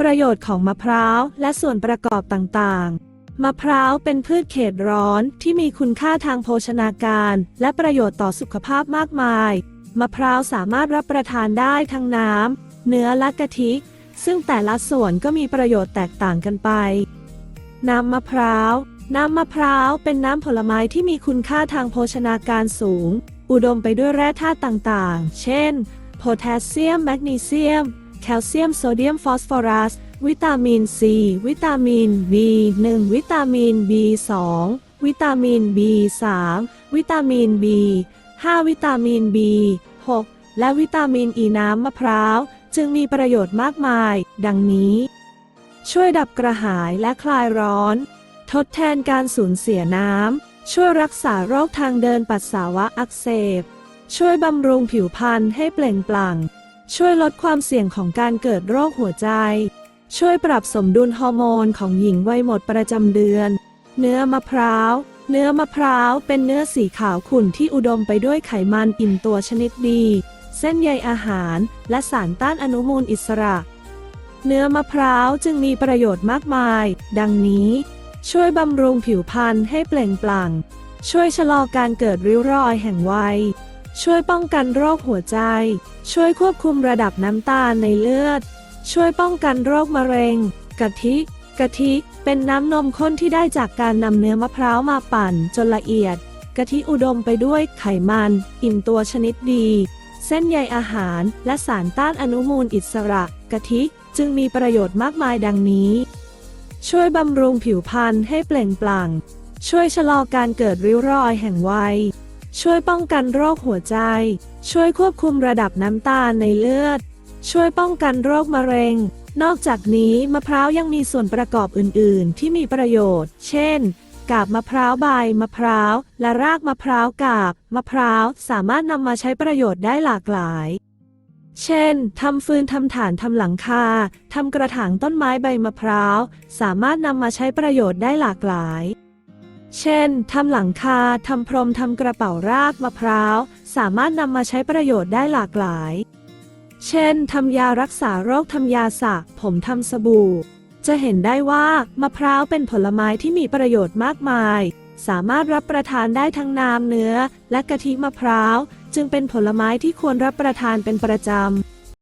ประโยชน์ของมะพร้าวและส่วนประกอบต่างๆ มะพร้าวเป็นพืชเขตร้อนที่มีคุณค่าทางโภชนาการ และประโยชน์ต่อสุขภาพมากมาย มะพร้าวสามารถรับประทานได้ทั้งน้ำ เนื้อและกะทิ ซึ่งแต่ละส่วนก็มีประโยชน์แตกต่างกันไป น้ำมะพร้าว น้ำมะพร้าวเป็นน้ำผลไม้ที่มีคุณค่าทางโภชนาการสูง อุดมไปด้วยแร่ธาตุต่างๆ เช่น โพแทสเซียม แมกนีเซียม แคลเซียมโซเดียมฟอสฟอรัส วิตามินซี วิตามิน B1 วิตามิน B2 วิตามิน B3 วิตามิน B5 วิตามิน B6 และวิตามินอีน้ำมะพร้าว จึงมีประโยชน์มากมาย ดังนี้ ช่วยดับกระหายและคลายร้อน ทดแทนการสูญเสียน้ำ ช่วยรักษาโรคทางเดินปัสสาวะอักเสบ ช่วยบำรุงผิวพรรณให้เปล่งปลั่ง ช่วยลดความเสี่ยงของการเกิดโรคหัวใจ ช่วยปรับสมดุลฮอร์โมนของหญิงวัยหมดประจำเดือน เนื้อมะพร้าว เนื้อมะพร้าวเป็นเนื้อสีขาวขุ่นที่อุดมไปด้วยไขมันอิ่มตัวชนิดดี เส้นใยอาหาร และสารต้านอนุมูลอิสระ เนื้อมะพร้าวจึงมีประโยชน์มากมาย ดังนี้ ช่วยบำรุงผิวพรรณให้เปล่งปลั่ง ช่วยชะลอการเกิดริ้วรอยแห่งวัย ช่วยป้องกันโรคหัวใจ ช่วยควบคุมระดับน้ำตาลในเลือด ช่วยป้องกันโรคมะเร็ง กะทิ กะทิเป็นน้ำนมข้นที่ได้จากการนำเนื้อมะพร้าวมาปั่นจนละเอียด กะทิอุดมไปด้วยไขมัน อิ่มตัวชนิดดี เส้นใยอาหารและสารต้านอนุมูลอิสระ กะทิจึงมีประโยชน์มากมายดังนี้ ช่วยบำรุงผิวพรรณให้เปล่งปลั่ง ช่วยชะลอการเกิดริ้วรอยแห่งวัย ช่วยป้องกันโรคหัวใจ ช่วยควบคุมระดับน้ำตาลในเลือด ช่วยป้องกันโรคมะเร็ง นอกจากนี้มะพร้าวยังมีส่วนประกอบอื่น ๆ ที่มีประโยชน์ เช่น กาบมะพร้าวใบมะพร้าว และรากมะพร้าวกาบ มะพร้าวสามารถนำมาใช้ประโยชน์ได้หลากหลาย เช่น ทำฟืนทำฐานทำหลังคา ทำกระถางต้นไม้ใบมะพร้าว สามารถนำมาใช้ประโยชน์ได้หลากหลาย เช่น ทำหลังคา ทำพรม ทำกระเป๋ารากมะพร้าว สามารถนำมาใช้ประโยชน์ได้หลากหลาย เช่น ทำยารักษาโรค ทำยาสระผมทำสบู่ จะเห็นได้ว่ามะพร้าวเป็นผลไม้ที่มีประโยชน์มากมาย สามารถรับประทานได้ทั้งน้ำเนื้อ และกะทิมะพร้าว จึงเป็นผลไม้ที่ควรรับประทานเป็นประจำ